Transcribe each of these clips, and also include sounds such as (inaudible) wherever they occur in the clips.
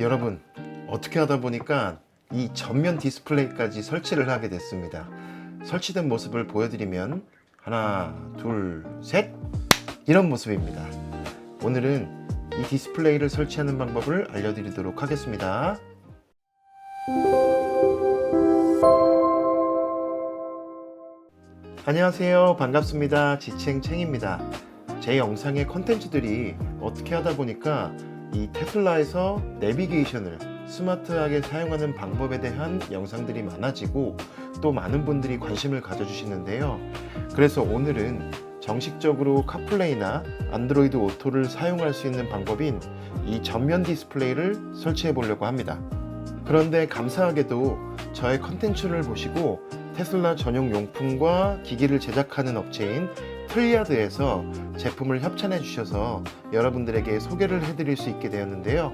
여러분 어떻게 하다 보니까 이 전면 디스플레이까지 설치를 하게 됐습니다. 설치된 모습을 보여드리면 하나, 둘, 셋 이런 모습입니다. 오늘은 이 디스플레이를 설치하는 방법을 알려드리도록 하겠습니다. 안녕하세요. 반갑습니다. 지칭챙입니다. 제 영상의 컨텐츠들이 어떻게 하다 보니까 이 테슬라에서 내비게이션을 스마트하게 사용하는 방법에 대한 영상들이 많아지고 또 많은 분들이 관심을 가져주시는데요. 그래서 오늘은 정식적으로 카플레이나 안드로이드 오토를 사용할 수 있는 방법인 이 전면 디스플레이를 설치해 보려고 합니다. 그런데 감사하게도 저의 컨텐츠를 보시고 테슬라 전용 용품과 기기를 제작하는 업체인 틀리아드에서 제품을 협찬해 주셔서 여러분들에게 소개를 해드릴 수 있게 되었는데요.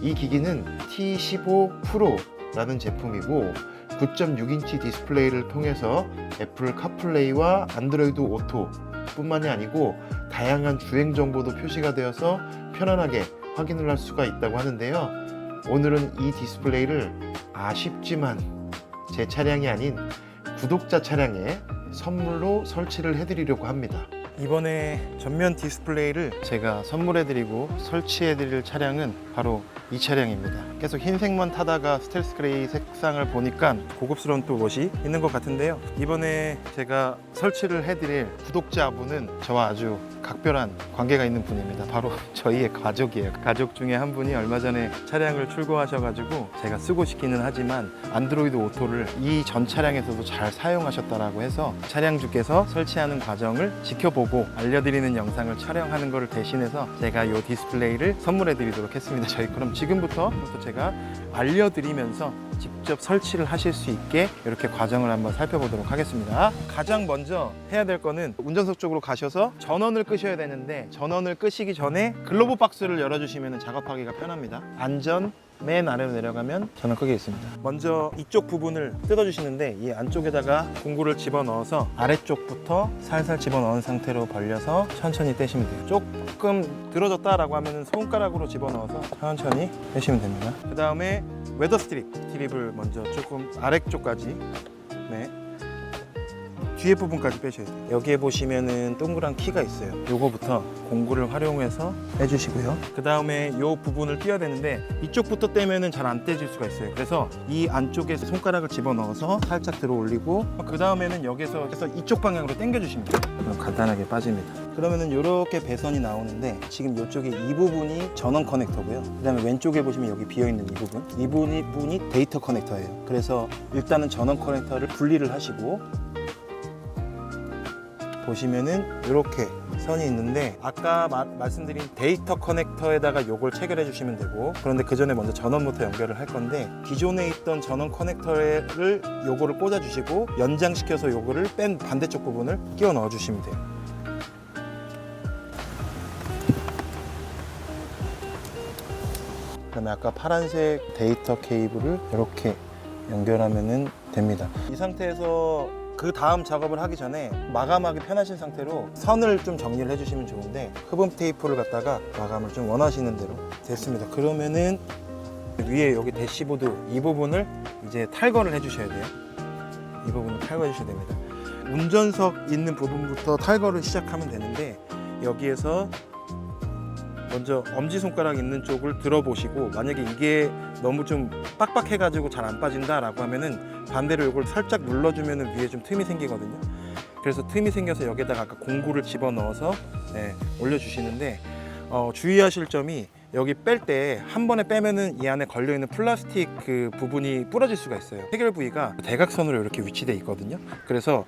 이 기기는 T15 프로라는 제품이고 9.6인치 디스플레이를 통해서 애플 카플레이와 안드로이드 오토 뿐만이 아니고 다양한 주행 정보도 표시가 되어서 편안하게 확인을 할 수가 있다고 하는데요. 오늘은 이 디스플레이를 아쉽지만 제 차량이 아닌 구독자 차량에 선물로 설치를 해드리려고 합니다. 이번에 전면 디스플레이를 제가 선물해드리고 설치해드릴 차량은 바로 이 차량입니다. 계속 흰색만 타다가 스텔스 그레이 색상을 보니까 고급스러운 또 멋이 있는 것 같은데요. 이번에 제가 설치를 해드릴 구독자분은 저와 아주 각별한 관계가 있는 분입니다. 바로 (laughs) 저희의 가족이에요. 가족 중에 한 분이 얼마 전에 차량을 출고하셔가지고 제가 쓰고 싶기는 하지만 안드로이드 오토를 이 전 차량에서도 잘 사용하셨다라고 해서 차량주께서 설치하는 과정을 지켜보고 알려드리는 영상을 촬영하는 것을 대신해서 제가 이 디스플레이를 선물해 드리도록 했습니다. 저희 그럼 지금부터 또 제가 알려드리면서 직접 설치를 하실 수 있게 이렇게 과정을 한번 살펴보도록 하겠습니다. 가장 먼저 해야 될 거는 운전석 쪽으로 가셔서 전원을 끄셔야 되는데 전원을 끄시기 전에 글로브 박스를 열어주시면 작업하기가 편합니다. 안전 맨 아래로 내려가면 전원 끄게 있습니다. 먼저 이쪽 부분을 뜯어주시는데 이 안쪽에다가 공구를 집어넣어서 아래쪽부터 살살 집어넣은 상태로 벌려서 천천히 떼시면 돼요. 조금 들어졌다라고 하면 손가락으로 집어넣어서 천천히 떼시면 됩니다. 그 다음에 웨더 스트립 트립을 먼저 조금 아래쪽까지 네. 뒤에 부분까지 빼셔야 돼요. 여기에 보시면은 동그란 키가 있어요. 요거부터 공구를 활용해서 빼주시고요. 그 다음에 요 부분을 띄어야 되는데 이쪽부터 떼면은 잘 안 떼질 수가 있어요. 그래서 이 안쪽에 손가락을 집어 넣어서 살짝 들어 올리고 그 다음에는 여기서 그래서 이쪽 방향으로 돼요. 그럼 간단하게 빠집니다. 그러면은 이렇게 배선이 나오는데 지금 이쪽에 이 부분이 전원 커넥터고요. 그 다음에 왼쪽에 보시면 여기 비어 있는 이 부분, 이 부분이, 부분이 데이터 커넥터예요. 그래서 일단은 전원 커넥터를 분리를 하시고 보시면은 이렇게 선이 있는데 아까 마- 말씀드린 데이터 커넥터에다가 요걸 체결해 주시면 되고 그런데 그 전에 먼저 전원부터 연결을 할 건데 기존에 있던 전원 커넥터를 요거를 꽂아 주시고 연장시켜서 요거를 뺀 반대쪽 부분을 끼워 넣어 주시면 돼요. 그 다음에 아까 파란색 데이터 케이블을 이렇게 연결하면은 됩니다. 이 상태에서 그 다음 작업을 하기 전에 마감하기 편하신 상태로 선을 좀 정리를 해주시면 좋은데 흡음 테이프를 갖다가 마감을 좀 원하시는 대로 됐습니다. 그러면은 위에 여기 대시보드 이 부분을 이제 탈거를 해주셔야 돼요. 이 부분을 탈거해 주셔야 됩니다. 운전석 있는 부분부터 탈거를 시작하면 되는데 여기에서 먼저 엄지손가락 있는 쪽을 들어보시고 만약에 이게 너무 좀 빡빡해가지고 잘 안 빠진다라고 하면은 반대로 이걸 살짝 눌러주면은 위에 좀 틈이 생기거든요. 그래서 틈이 생겨서 여기다가 아까 공구를 집어 넣어서 네, 올려주시는데 어, 주의하실 점이 여기 뺄 때 한 번에 빼면은 이 안에 걸려 있는 플라스틱 그 부분이 부러질 수가 있어요. 해결 부위가 대각선으로 이렇게 위치돼 있거든요. 그래서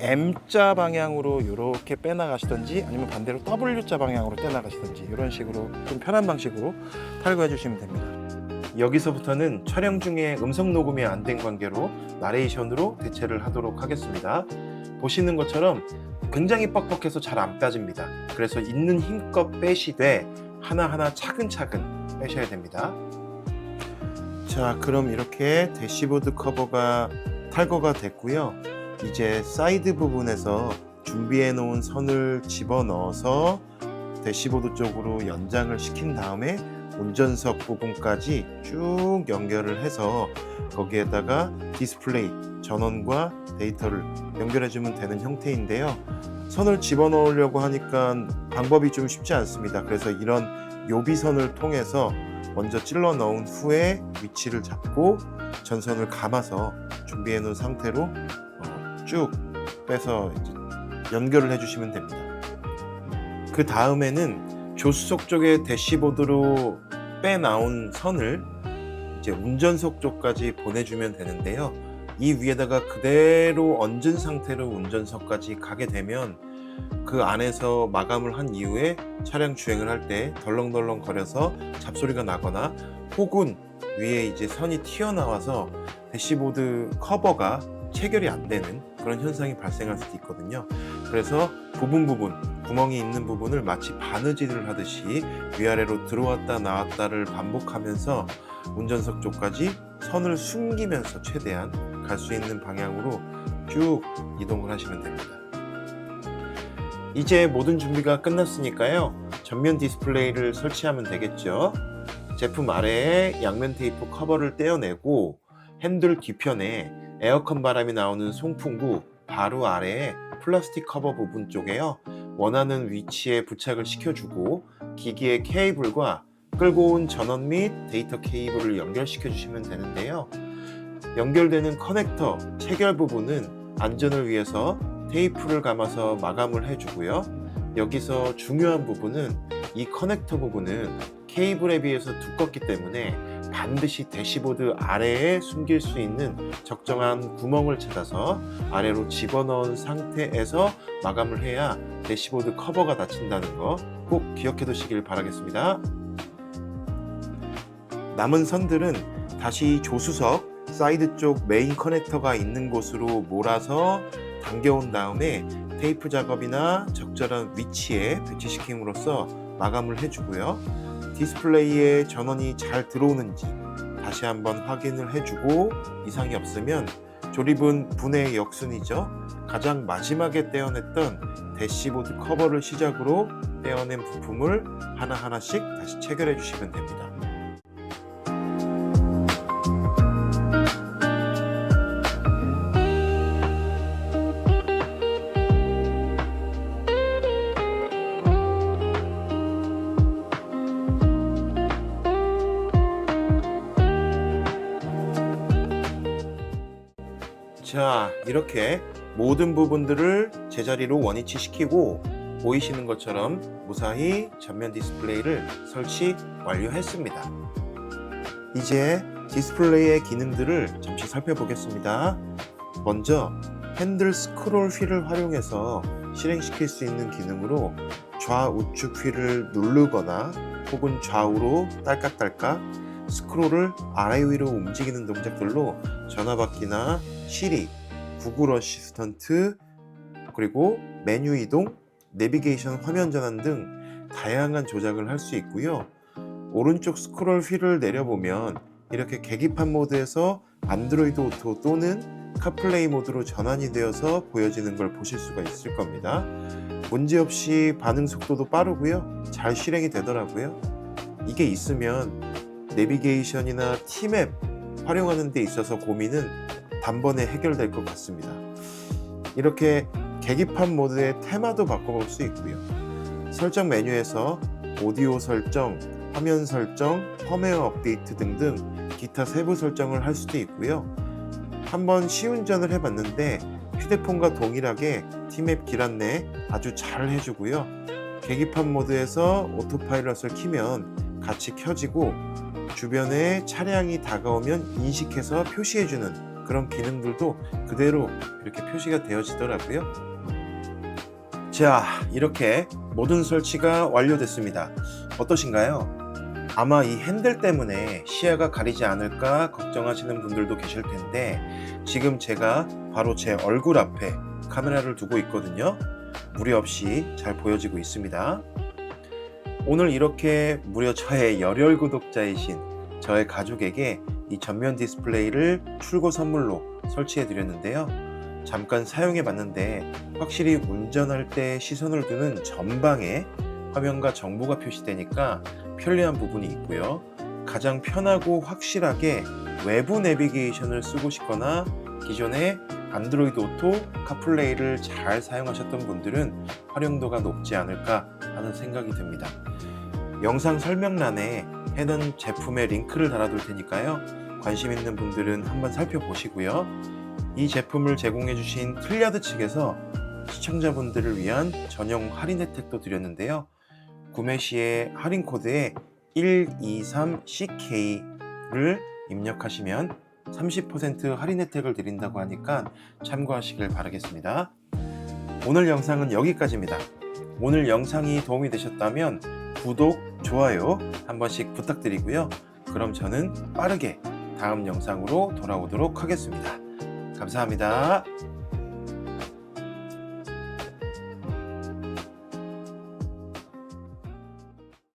M자 방향으로 이렇게 빼나가시든지 아니면 반대로 W자 방향으로 떼나가시든지 이런 식으로 좀 편한 방식으로 탈거해 주시면 됩니다. 여기서부터는 촬영 중에 음성 녹음이 안 된 관계로 나레이션으로 대체를 하도록 하겠습니다. 보시는 것처럼 굉장히 뻑뻑해서 잘 안 빠집니다. 그래서 있는 힘껏 빼시되 하나하나 차근차근 빼셔야 됩니다. 자, 그럼 이렇게 대시보드 커버가 탈거가 됐고요. 이제 사이드 부분에서 준비해 놓은 선을 집어 넣어서 대시보드 쪽으로 연장을 시킨 다음에 운전석 부분까지 쭉 연결을 해서 거기에다가 디스플레이 전원과 데이터를 연결해 주면 되는 형태인데요. 선을 집어넣으려고 하니까 방법이 좀 쉽지 않습니다. 그래서 이런 요비선을 통해서 먼저 찔러 넣은 후에 위치를 잡고 전선을 감아서 준비해 놓은 상태로 어, 쭉 빼서 연결을 해 주시면 됩니다. 그 다음에는 조수석 쪽에 대시보드로 빼 나온 선을 이제 운전석 쪽까지 보내주면 되는데요. 이 위에다가 그대로 얹은 상태로 운전석까지 가게 되면 그 안에서 마감을 한 이후에 차량 주행을 할 때 덜렁덜렁 거려서 잡소리가 나거나 혹은 위에 이제 선이 튀어나와서 대시보드 커버가 체결이 안 되는 그런 현상이 발생할 수도 있거든요. 그래서 부분 부분 구멍이 있는 부분을 마치 바느질을 하듯이 위아래로 들어왔다 나왔다를 반복하면서 운전석 쪽까지 선을 숨기면서 최대한 갈 수 있는 방향으로 쭉 이동을 하시면 됩니다. 이제 모든 준비가 끝났으니까요. 전면 디스플레이를 설치하면 되겠죠. 제품 아래에 양면 테이프 커버를 떼어내고 핸들 뒤편에 에어컨 바람이 나오는 송풍구 바로 아래에 플라스틱 커버 부분 쪽에요. 원하는 위치에 부착을 시켜주고 기기의 케이블과 끌고 온 전원 및 데이터 케이블을 연결시켜 주시면 되는데요. 연결되는 커넥터 체결 부분은 안전을 위해서 테이프를 감아서 마감을 해주고요. 여기서 중요한 부분은 이 커넥터 부분은 케이블에 비해서 두껍기 때문에 반드시 대시보드 아래에 숨길 수 있는 적정한 구멍을 찾아서 아래로 집어넣은 상태에서 마감을 해야 대시보드 커버가 닫힌다는 거 꼭 기억해 두시길 바라겠습니다. 남은 선들은 다시 조수석 사이드 쪽 메인 커넥터가 있는 곳으로 몰아서 당겨온 다음에 테이프 작업이나 적절한 위치에 배치시킴으로써 마감을 해주고요. 디스플레이에 전원이 잘 들어오는지 다시 한번 확인을 해주고 이상이 없으면 조립은 분해 역순이죠. 가장 마지막에 떼어냈던 대시보드 커버를 시작으로 떼어낸 부품을 하나하나씩 다시 체결해 주시면 됩니다. 자, 이렇게 모든 부분들을 제자리로 원위치 시키고 보이시는 것처럼 무사히 전면 디스플레이를 설치 완료했습니다. 이제 디스플레이의 기능들을 잠시 살펴보겠습니다. 먼저 핸들 스크롤 휠을 활용해서 실행시킬 수 있는 기능으로 좌우측 휠을 누르거나 혹은 좌우로 딸깍딸깍 스크롤을 아래 위로 움직이는 동작들로 전화받기나 시리, 구글 어시스턴트, 그리고 메뉴 이동, 내비게이션 화면 전환 등 다양한 조작을 할 수 있고요. 오른쪽 스크롤 휠을 내려보면 이렇게 계기판 모드에서 안드로이드 오토 또는 카플레이 모드로 전환이 되어서 보여지는 걸 보실 수가 있을 겁니다. 문제없이 반응 속도도 빠르고요. 잘 실행이 되더라고요. 이게 있으면 내비게이션이나 티맵 활용하는 데 있어서 고민은 단번에 해결될 것 같습니다. 이렇게 계기판 모드의 테마도 바꿔볼 수 있고요. 설정 메뉴에서 오디오 설정, 화면 설정, 펌웨어 업데이트 등등 기타 세부 설정을 할 수도 있고요. 한번 시운전을 해봤는데 휴대폰과 동일하게 티맵 길 안내 아주 잘 해주고요. 계기판 모드에서 오토파일럿을 키면 같이 켜지고 주변에 차량이 다가오면 인식해서 표시해주는 그런 기능들도 그대로 이렇게 표시가 되어지더라고요. 자, 이렇게 모든 설치가 완료됐습니다. 어떠신가요? 아마 이 핸들 때문에 시야가 가리지 않을까 걱정하시는 분들도 계실 텐데 지금 제가 바로 제 얼굴 앞에 카메라를 두고 있거든요. 무리 없이 잘 보여지고 있습니다. 오늘 이렇게 무려 저의 열혈 구독자이신 저의 가족에게 이 전면 디스플레이를 출고 선물로 설치해 드렸는데요. 잠깐 사용해 봤는데 확실히 운전할 때 시선을 두는 전방에 화면과 정보가 표시되니까 편리한 부분이 있고요. 가장 편하고 확실하게 외부 내비게이션을 쓰고 싶거나 기존에 안드로이드 오토, 카플레이를 잘 사용하셨던 분들은 활용도가 높지 않을까 하는 생각이 듭니다. 영상 설명란에 해당 제품의 링크를 달아둘 테니까요. 관심 있는 분들은 한번 살펴보시고요. 이 제품을 제공해주신 틀리아드 측에서 시청자분들을 위한 전용 할인 혜택도 드렸는데요. 구매 시에 할인 코드에 123CK를 입력하시면 30% 할인 혜택을 드린다고 하니까 참고하시길 바라겠습니다. 오늘 영상은 여기까지입니다. 오늘 영상이 도움이 되셨다면 구독, 좋아요 한 번씩 부탁드리고요. 그럼 저는 빠르게 다음 영상으로 돌아오도록 하겠습니다. 감사합니다.